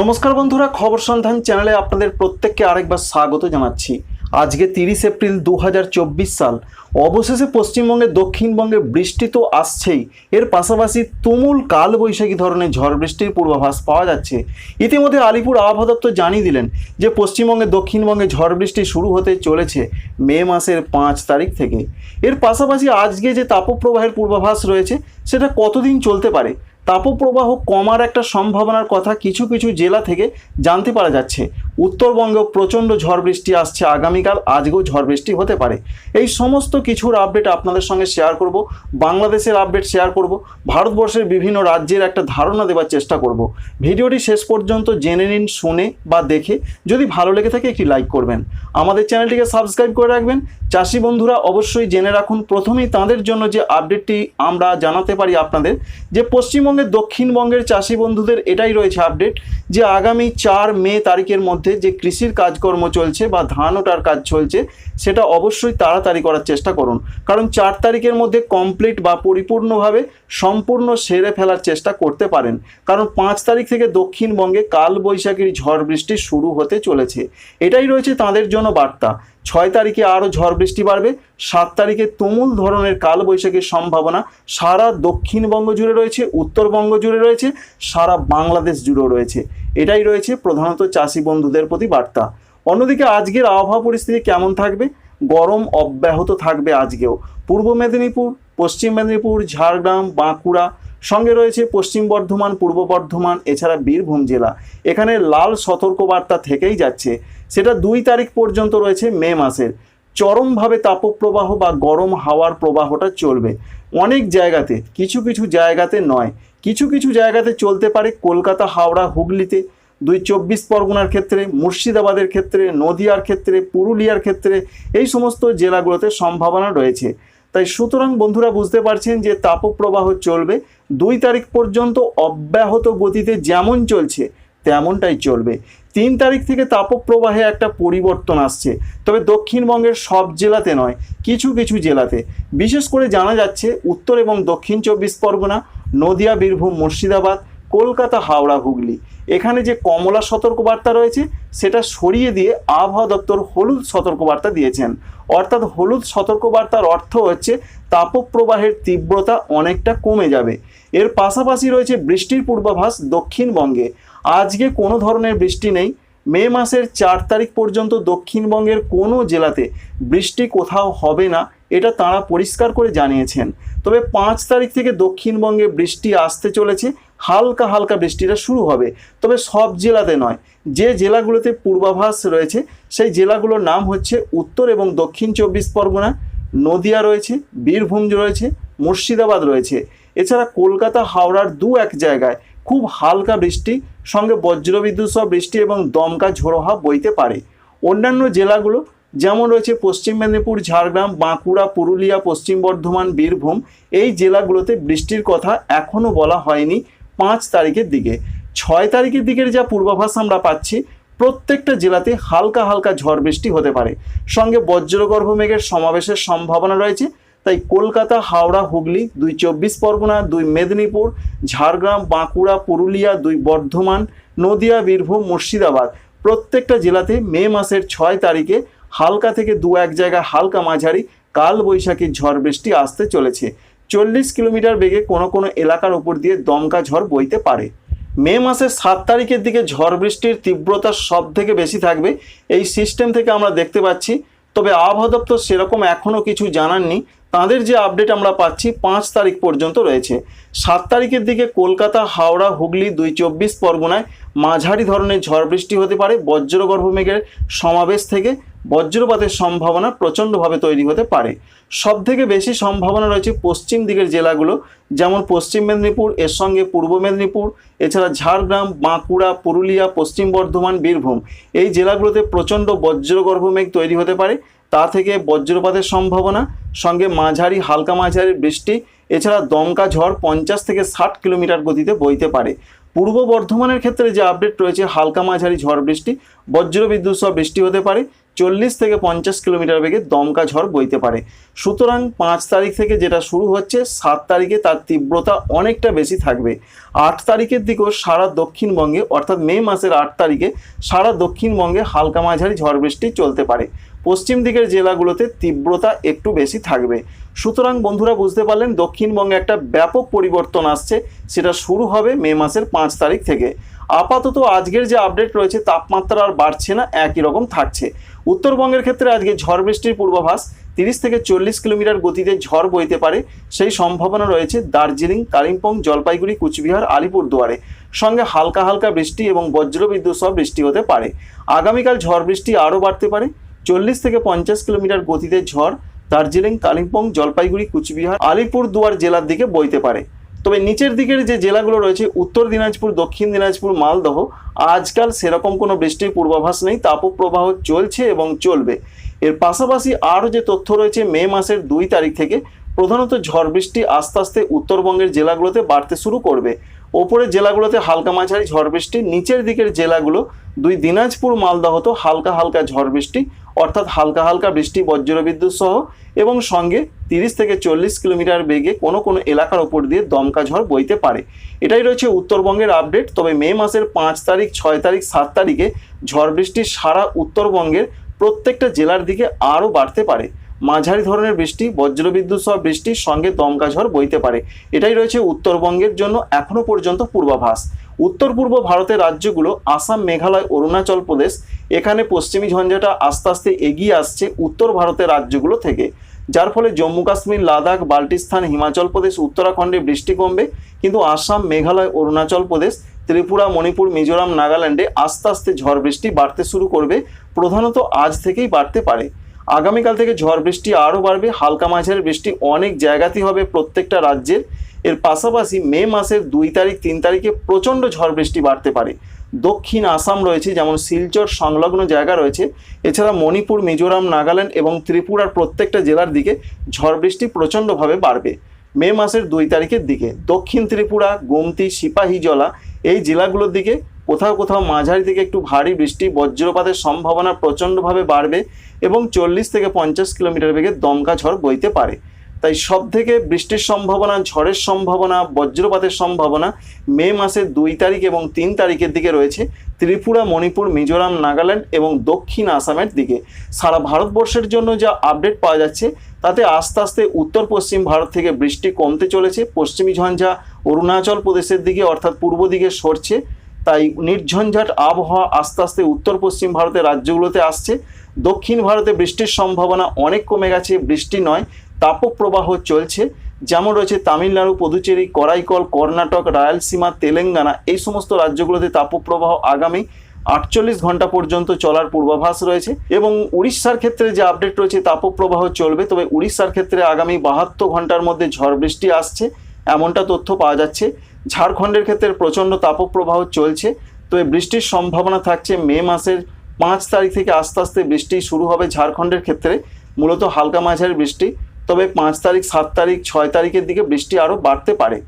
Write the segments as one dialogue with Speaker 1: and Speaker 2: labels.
Speaker 1: নমস্কার বন্ধুরা, খবর সন্ধান চ্যানেলে আপনাদের প্রত্যেককে আরেকবার স্বাগত জানাচ্ছি। আজকে তিরিশ এপ্রিল দু হাজার চব্বিশ সাল। অবশেষে পশ্চিমবঙ্গে দক্ষিণবঙ্গে বৃষ্টি তো আসছেই। এর পাশাপাশি তুমুল কালবৈশাখী ধরনের ঝড় বৃষ্টির পূর্বাভাস পাওয়া যাচ্ছে। ইতিমধ্যে আলিপুর আবহাওয়া দপ্তর জানিয়ে দিলেন যে, পশ্চিমবঙ্গে দক্ষিণবঙ্গে ঝড় বৃষ্টি শুরু হতে চলেছে মে মাসের পাঁচ তারিখ থেকে। এর পাশাপাশি আজকে যে তাপপ্রবাহের পূর্বাভাস রয়েছে, সেটা কতদিন চলতে পারে? তাপপ্রবাহ কমার একটা সম্ভাবনার কথা কিছু কিছু জেলা থেকে জানতে পারা যাচ্ছে। উত্তরবঙ্গে প্রচণ্ড ঝড় বৃষ্টি আসছে আগামীকাল, আজকেও ঝড় বৃষ্টি হতে পারে। এই সমস্ত কিছুর আপডেট আপনাদের সঙ্গে শেয়ার করব, বাংলাদেশের আপডেট শেয়ার করব, ভারতবর্ষের বিভিন্ন রাজ্যের একটা ধারণা দেওয়ার চেষ্টা করব। ভিডিওটি শেষ পর্যন্ত জেনে নিন, শুনে বা দেখে, যদি ভালো লেগে থাকে একটি লাইক করবেন। আমাদের চ্যানেলটিকে সাবস্ক্রাইব করে রাখবেন। চাষি বন্ধুরা, অবশ্যই জেনে রাখুন, প্রথমেই তাদের জন্য যে আপডেটটি আমরা জানাতে পারি আপনাদের, যে পশ্চিমবঙ্গের দক্ষিণবঙ্গের চাষি বন্ধুদের এটাই রয়েছে আপডেট যে আগামী চার মে তারিখের মধ্যে যে কৃষির কাজকর্ম চলছে বা ধান ওঠার কাজ চলছে, সেটা অবশ্যই তাড়াতাড়ি করার চেষ্টা করুন। কারণ চার তারিখের মধ্যে কমপ্লিট বা পরিপূর্ণভাবে সম্পূর্ণ সেরে ফেলার চেষ্টা করতে পারেন। কারণ পাঁচ তারিখ থেকে দক্ষিণবঙ্গে কাল বৈশাখীর ঝড় বৃষ্টি শুরু হতে চলেছে। এটাই রয়েছে তাদের জন্য বার্তা। ছয় তারিখে আরও ঝড় বৃষ্টি বাড়বে, সাত তারিখে তুমুল ধরনের কালবৈশাখীর সম্ভাবনা সারা দক্ষিণবঙ্গ জুড়ে রয়েছে, উত্তরবঙ্গ জুড়ে রয়েছে, সারা বাংলাদেশ জুড়েও রয়েছে। এটাই রয়েছে প্রধানত চাষি বন্ধুদের প্রতি বার্তা। অন্যদিকে আজকের আবহাওয়া পরিস্থিতি কেমন থাকবে? গরম অব্যাহত থাকবে আজকেও। পূর্ব মেদিনীপুর, পশ্চিম মেদিনীপুর, ঝাড়গ্রাম, বাঁকুড়া, সঙ্গে রয়েছে পশ্চিম বর্ধমান, পূর্ব বর্ধমান, এছাড়া বীরভূম জেলা। এখানে লাল সতর্কবার্তা থেকেই যাচ্ছে। সেটা দুই তারিখ পর্যন্ত রয়েছে মে মাসের। চরমভাবে তাপপ্রবাহ বা গরম হাওয়ার প্রবাহটা চলবে। অনেক জায়গাতে, কিছু কিছু জায়গাতে নয়। কিছু কিছু জায়গাতে চলতে পারে কলকাতা, হাওড়া, হুগলিতে। দুই চব্বিশ পরগনার ক্ষেত্রে, মুর্শিদাবাদের ক্ষেত্রে, নদিয়ার ক্ষেত্রে, পুরুলিয়ার ক্ষেত্রে এই সমস্ত জেলাগুলোতে সম্ভাবনা রয়েছে। তাই সুতরাং বন্ধুরা বুঝতে পারছেন যে তাপপ্রবাহ চলবে, দুই তারিখ পর্যন্ত অব্যাহত গতিতে যেমন চলছে, তেমনটাই চলবে। তিন তারিখ থেকে তাপপ্রবাহে একটা পরিবর্তন আসছে, তবে দক্ষিণবঙ্গের সব জেলাতে নয়, কিছু কিছু জেলাতে। বিশেষ করে জানা যাচ্ছে, উত্তর এবং দক্ষিণ চব্বিশ পরগনা নদিয়া, বীরভূম, মুর্শিদাবাদ, কলকাতা, হাওড়া, হুগলি। এখানে যে কমলা সতর্কবার্তা রয়েছে, সেটা সরিয়ে দিয়ে আবহাওয়া দপ্তর হলুদ সতর্কবার্তা দিয়েছেন। অর্থাৎ হলুদ সতর্কবার্তার অর্থ হচ্ছে, তাপপ্রবাহের তীব্রতা অনেকটা কমে যাবে। এর পাশাপাশি রয়েছে বৃষ্টির পূর্বাভাস দক্ষিণবঙ্গে। আজকে কোনো ধরনের বৃষ্টি নেই। মে মাসের চার তারিখ পর্যন্ত দক্ষিণবঙ্গের কোনো জেলাতে বৃষ্টি কোথাও হবে না। এটা তাঁরা পরিষ্কার করে জানিয়েছেন। তবে পাঁচ তারিখ থেকে দক্ষিণবঙ্গে বৃষ্টি আসতে চলেছে, হালকা হালকা বৃষ্টিটা শুরু হবে। তবে সব জেলাতে নয়, যে জেলাগুলোতে পূর্বাভাস রয়েছে, সেই জেলাগুলোর নাম হচ্ছে উত্তর এবং দক্ষিণ চব্বিশ পরগনা, নদিয়া রয়েছে, বীরভূম রয়েছে, মুর্শিদাবাদ রয়েছে। এছাড়া কলকাতা, হাওড়ার দু এক জায়গায় খুব হালকা বৃষ্টি, সঙ্গে বজ্রবিদ্যুৎ সহ বৃষ্টি এবং দমকা ঝোড়ো হাওয়া বইতে পারে। অন্যান্য জেলাগুলো যেমন রয়েছে পশ্চিম মেদিনীপুর, ঝাড়গ্রাম, বাঁকুড়া, পুরুলিয়া, পশ্চিম বর্ধমান, বীরভূম। এই জেলাগুলোতে বৃষ্টির কথা এখনও বলা হয়নি পাঁচ তারিখের দিকে। ছয় তারিখের দিকের যা পূর্বাভাস আমরা পাচ্ছি, প্রত্যেকটা জেলাতে হালকা হালকা ঝড় বৃষ্টি হতে পারে। সঙ্গে বজ্রগর্ভ মেঘের সমাবেশের সম্ভাবনা রয়েছে। তাই কলকাতা, হাওড়া, হুগলি, দুই চব্বিশ পরগনা, দুই মেদিনীপুর, ঝাড়গ্রাম, বাঁকুড়া, পুরুলিয়া, দুই বর্ধমান, নদিয়া, বীরভূম, মুর্শিদাবাদ প্রত্যেকটা জেলাতে মে মাসের ছয় তারিখে হালকা থেকে দু এক জায়গায় হালকা মাঝারি কাল বৈশাখী ঝড় বৃষ্টি আসতে চলেছে। চল্লিশ কিলোমিটার বেগে কোনো কোনো এলাকার উপর দিয়ে দমকা ঝড় বইতে পারে। মে মাসের সাত তারিখের দিকে ঝড় বৃষ্টির তীব্রতা সব থেকে বেশি থাকবে এই সিস্টেম থেকে আমরা দেখতে পাচ্ছি। তবে আবহাওয়া দপ্তর সেরকম এখনও কিছু জানাননি। তাদের যে আপডেট আমরা পাচ্ছি পাঁচ তারিখ পর্যন্ত রয়েছে। সাত তারিখের দিকে কলকাতা, হাওড়া, হুগলি দুই চব্বিশ পরগনায় মাঝারি ধরনের ঝড় বৃষ্টি হতে পারে। বজ্রগর্ভ মেঘের সমাবেশ থেকে বজ্রপাতের সম্ভাবনা প্রচণ্ডভাবে তৈরি হতে পারে। সব থেকে বেশি সম্ভাবনা রয়েছে পশ্চিম দিকের জেলাগুলো, যেমন পশ্চিম মেদিনীপুর, এর সঙ্গে পূর্ব মেদিনীপুর, এছাড়া ঝাড়গ্রাম, বাঁকুড়া, পুরুলিয়া, পশ্চিম বর্ধমান, বীরভূম। এই জেলাগুলোতে প্রচণ্ড বজ্রগর্ভ মেঘ তৈরি হতে পারে, তা থেকে বজ্রপাতের সম্ভাবনা, সঙ্গে মাঝারি হালকা মাঝারি বৃষ্টি, এছাড়া দমকা ঝড় পঞ্চাশ থেকে ষাট কিলোমিটার গতিতে বইতে পারে। পূর্ব বর্ধমানের ক্ষেত্রে যে আপডেট রয়েছে, হালকা মাঝারি ঝড় বৃষ্টি, বজ্রবিদ্যুৎ সহ বৃষ্টি হতে পারে চল্লিশ থেকে পঞ্চাশ কিলোমিটার বেগে দমকা ঝড় বইতে পারে। সুতরাং পাঁচ তারিখ থেকে যেটা শুরু হচ্ছে, সাত তারিখে তার তীব্রতা অনেকটা বেশি থাকবে। আট তারিখের দিকেও সারা দক্ষিণবঙ্গে, অর্থাৎ মে মাসের আট তারিখে সারা দক্ষিণবঙ্গে হালকা মাঝারি ঝড় বৃষ্টি চলতে পারে। পশ্চিম দিকের জেলাগুলোতে তীব্রতা একটু বেশি থাকবে। সুতরাং বন্ধুরা বুঝতে পারলেন, দক্ষিণবঙ্গে একটা ব্যাপক পরিবর্তন আসছে, সেটা শুরু হবে মে মাসের পাঁচ তারিখ থেকে। আপাতত আজকের যে আপডেট রয়েছে, তাপমাত্রা আর বাড়ছে না, একই রকম থাকছে। উত্তরবঙ্গের ক্ষেত্রে আজকে ঝড় বৃষ্টির পূর্বাভাস, তিরিশ থেকে চল্লিশ কিলোমিটার গতিতে ঝড় বইতে পারে। সেই সম্ভাবনা রয়েছে দার্জিলিং, কালিম্পং, জলপাইগুড়ি, কুচবিহার, আলিপুরদুয়ারে। সঙ্গে হালকা হালকা বৃষ্টি এবং বজ্রবিদ্যুৎ সহ বৃষ্টি হতে পারে। আগামীকাল ঝড় বৃষ্টি আরও বাড়তে পারে। চল্লিশ থেকে পঞ্চাশ কিলোমিটার গতিতে ঝড় দার্জিলিং, কালিম্পং, জলপাইগুড়ি, কুচবিহার, আলিপুরদুয়ার জেলার দিকে বইতে পারে। তবে নিচের দিকের যে জেলাগুলো রয়েছে, উত্তর দিনাজপুর, দক্ষিণ দিনাজপুর, মালদহ, আজকাল সেরকম কোনো বৃষ্টির পূর্বাভাস নেই। তাপপ্রবাহ চলছে এবং চলবে। এর পাশাপাশি আরও যে তথ্য রয়েছে, মে মাসের দুই তারিখ থেকে প্রধানত ঝড় বৃষ্টি আস্তে আস্তে উত্তরবঙ্গের জেলাগুলোতে বাড়তে শুরু করবে। ওপরের জেলাগুলোতে হালকা মাঝারি ঝড় বৃষ্টি, নিচের দিকের জেলাগুলো দুই দিনাজপুর মালদহ তো হালকা হালকা ঝড় বৃষ্টি, অর্থাৎ হালকা হালকা বৃষ্টি, বজ্রবিদ্যুৎ সহ, এবং সঙ্গে তিরিশ থেকে চল্লিশ কিলোমিটার বেগে কোনো কোনো এলাকার ওপর দিয়ে দমকা ঝড় বইতে পারে। এটাই রয়েছে উত্তরবঙ্গের আপডেট। তবে মে মাসের পাঁচ তারিখ, ছয় তারিখ, সাত তারিখে ঝড় বৃষ্টি সারা উত্তরবঙ্গের প্রত্যেকটা জেলার দিকে আরও বাড়তে পারে। মাঝারি ধরনের বৃষ্টি, বজ্রবিদ্যুৎ সহ বৃষ্টির সঙ্গে দমকা ঝড় বইতে পারে। এটাই রয়েছে উত্তরবঙ্গের জন্য এখনও পর্যন্ত পূর্বাভাস। উত্তর পূর্ব ভারতের রাজ্যগুলো আসাম, মেঘালয়, অরুণাচল প্রদেশ, এখানে পশ্চিমী ঝঞ্ঝাটা আস্তে আস্তে এগিয়ে আসছে উত্তর ভারতের রাজ্যগুলো থেকে। যার ফলে জম্মু, কাশ্মীর, লাদাখ, বাল্টিস্তান, হিমাচল প্রদেশ, উত্তরাখণ্ডে বৃষ্টি কমবে, কিন্তু আসাম, মেঘালয়, অরুণাচল প্রদেশ, ত্রিপুরা, মণিপুর, মিজোরাম, নাগাল্যান্ডে আস্তে আস্তে ঝড় বৃষ্টি বাড়তে শুরু করবে। প্রধানত আজ থেকেই বাড়তে পারে। আগামীকাল থেকে ঝড় বৃষ্টি আরও বাড়বে, হালকা মাঝারি বৃষ্টি অনেক জায়গাতেই হবে প্রত্যেকটা রাজ্যের। এর পাশাপাশি মে মাসের দুই তারিখ, তিন তারিখে প্রচণ্ড ঝড় বৃষ্টি বাড়তে পারে। দক্ষিণ আসাম রয়েছে, যেমন শিলচর সংলগ্ন জায়গা রয়েছে। এছাড়া মণিপুর, মিজোরাম, নাগাল্যান্ড এবং ত্রিপুরার প্রত্যেকটা জেলার দিকে ঝড় বৃষ্টি প্রচণ্ডভাবে বাড়বে। মে মাসের দুই তারিখের দিকে দক্ষিণ ত্রিপুরা, গোমতি, সিপাহীজলা এই জেলাগুলোর দিকে কোথাও কোথাও মাঝারি থেকে একটু ভারী বৃষ্টি, বজ্রপাতের সম্ভাবনা প্রচণ্ডভাবে বাড়বে এবং চল্লিশ থেকে পঞ্চাশ কিলোমিটার বেগে দমকা ঝড় বইতে পারে। তাই সব থেকে বৃষ্টির সম্ভাবনা, ঝড়ের সম্ভাবনা, বজ্রপাতের সম্ভাবনা মে মাসের দুই তারিখ এবং তিন তারিখের দিকে রয়েছে ত্রিপুরা, মণিপুর, মিজোরাম, নাগাল্যান্ড এবং দক্ষিণ আসামের দিকে। সারা ভারতবর্ষের জন্য যা আপডেট পাওয়া যাচ্ছে, তাতে আস্তে আস্তে উত্তর পশ্চিম ভারত থেকে বৃষ্টি কমতে চলেছে, পশ্চিমী ঝঞ্ঝা অরুণাচল প্রদেশের দিকে অর্থাৎ পূর্ব দিকে সরছে। তাই নির্ঝঞ্ঝাট আবহাওয়া আস্তে আস্তে উত্তর পশ্চিম ভারতের রাজ্যগুলোতে আসছে। দক্ষিণ ভারতে বৃষ্টির সম্ভাবনা অনেক কমে গেছে, বৃষ্টি নয়, তাপপ্রবাহ চলছে। যেমন রয়েছে তামিলনাড়ু, পুদুচেরি, করাইকল, কর্ণাটক, রায়ালসীমা, তেলেঙ্গানা, এই সমস্ত রাজ্যগুলোতে তাপপ্রবাহ আগামী আটচল্লিশ ঘণ্টা পর্যন্ত চলার পূর্বাভাস রয়েছে এবং উড়িষ্যার ক্ষেত্রে যে আপডেট রয়েছে, তাপপ্রবাহ চলবে। তবে উড়িষ্যার ক্ষেত্রে আগামী বাহাত্তর ঘণ্টার মধ্যে ঝড় বৃষ্টি আসছে, এমনটা তথ্য পাওয়া যাচ্ছে। ঝাড়খণ্ডের ক্ষেত্রে প্রচণ্ড তাপপ্রবাহ চলছে। তবে বৃষ্টির সম্ভাবনা থাকছে মে মাসের পাঁচ তারিখ থেকে আস্তে আস্তে বৃষ্টি শুরু হবে ঝাড়খণ্ডের ক্ষেত্রে, মূলত হালকা মাঝারি বৃষ্টি। তবে পাঁচ তারিখ, সাত তারিখ, ছয় তারিখের দিকে বৃষ্টি আরও বাড়তে পারে।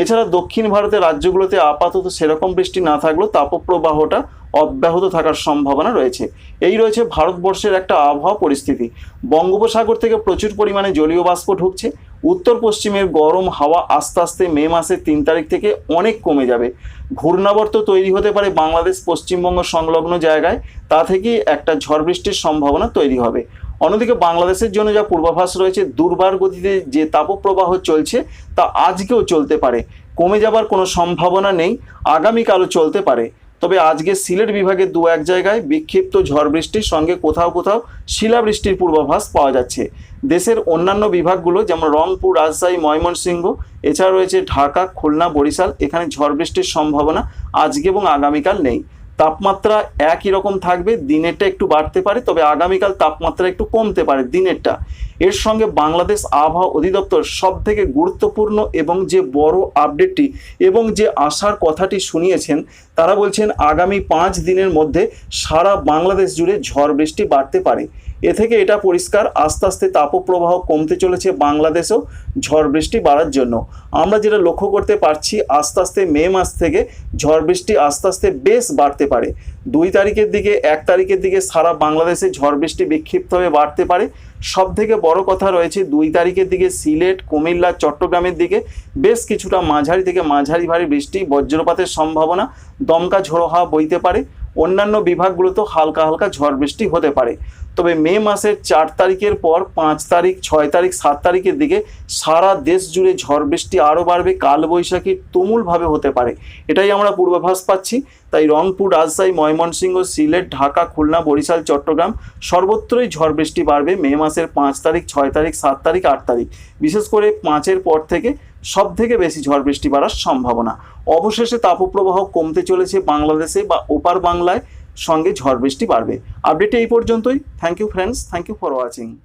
Speaker 1: এছাড়া দক্ষিণ ভারতের রাজ্যগুলোতে আপাতত সেরকম বৃষ্টি না থাকলেও তাপপ্রবাহটা অব্যাহত থাকার সম্ভাবনা রয়েছে। এই রয়েছে ভারতবর্ষের একটা আবহাওয়া পরিস্থিতি। বঙ্গোপসাগর থেকে প্রচুর পরিমাণে জলীয় বাষ্প ঢুকছে। উত্তর পশ্চিমের গরম হাওয়া আস্তে আস্তে মে মাসের তিন তারিখ থেকে অনেক কমে যাবে। ঘূর্ণাবর্ত তৈরি হতে পারে বাংলাদেশ পশ্চিমবঙ্গ সংলগ্ন জায়গায়। তা থেকেই একটা ঝড় বৃষ্টির সম্ভাবনা তৈরি হবে। অন্যদিকে বাংলাদেশের জন্য যা পূর্বাভাস রয়েছে, দুর্বার গতিতে যে তাপপ্রবাহ চলছে তা আজকেও চলতে পারে। কমে যাবার কোনো সম্ভাবনা নেই, আগামীকালও চলতে পারে। তবে আজকে সিলেট বিভাগে দু এক জায়গায় বিক্ষিপ্ত ঝড় বৃষ্টির সঙ্গে কোথাও কোথাও শিলাবৃষ্টির পূর্বাভাস পাওয়া যাচ্ছে। দেশের অন্যান্য বিভাগগুলো যেমন রংপুর, রাজশাহী, ময়মনসিংহ, এছাড়া রয়েছে ঢাকা, খুলনা, বরিশাল, এখানে ঝড় বৃষ্টির সম্ভাবনা আজকে এবং আগামীকাল নেই। তাপমাত্রা একই রকম থাকবে, দিনেরটা একটু বাড়তে পারে, তবে আগামীকাল তাপমাত্রা একটু কমতে পারে দিনেরটা। এর সঙ্গে বাংলাদেশ আবহাওয়া অধিদপ্তর সব থেকে গুরুত্বপূর্ণ এবং যে বড় আপডেটটি এবং যে আসার কথাটি শুনিয়েছেন, তারা বলছেন আগামী পাঁচ দিনের মধ্যে সারা বাংলাদেশ জুড়ে ঝড় বৃষ্টি বাড়তে পারে। এ থেকে এটা পরিষ্কার, আস্তে আস্তে তাপপ্রবাহ কমতে চলেছে বাংলাদেশেও, ঝড় বৃষ্টি বাড়ার জন্য। আমরা যেটা লক্ষ্য করতে পারছি, আস্তে আস্তে মে মাস থেকে ঝড় বৃষ্টি আস্তে আস্তে বেশ বাড়তে পারে। দুই তারিখের দিকে, এক তারিখের দিকে সারা বাংলাদেশে ঝড় বৃষ্টি বিক্ষিপ্তভাবে বাড়তে পারে। সব থেকে বড় কথা রয়েছে, দুই তারিখের দিকে সিলেট, কুমিল্লা, চট্টগ্রামের দিকে বেশ কিছুটা মাঝারি থেকে মাঝারি ভারী বৃষ্টি, বজ্রপাতের সম্ভাবনা দমকা ঝোড়ো হাওয়া বইতে পারে। অন্যান্য বিভাগগুলোতেও হালকা হালকা ঝড় বৃষ্টি হতে পারে। তবে মে মাসের চার তারিখের পর পাঁচ তারিখ, ছয় তারিখ, সাত তারিখের দিকে সারা দেশ জুড়ে ঝড় বৃষ্টি আরও বাড়বে, কালবৈশাখী তুমুলভাবে হতে পারে। এটাই আমরা পূর্বাভাস পাচ্ছি। তাই রংপুর, রাজশাহী, ময়মনসিংহ, সিলেট, ঢাকা, খুলনা, বরিশাল, চট্টগ্রাম সর্বত্রই ঝড় বৃষ্টি বাড়বে মে মাসের পাঁচ তারিখ, ছয় তারিখ, সাত তারিখ, আট তারিখ। বিশেষ করে পাঁচের পর থেকে সব থেকে বেশি ঝড় বৃষ্টি বাড়ার সম্ভাবনা। অবশেষে তাপপ্রবাহ কমতে চলেছে বাংলাদেশে বা ওপার বাংলায়। সঙ্গে ঝড় বৃষ্টি বাড়বে। আপডেটে এই পর্যন্তই। Thank you friends thank you for watching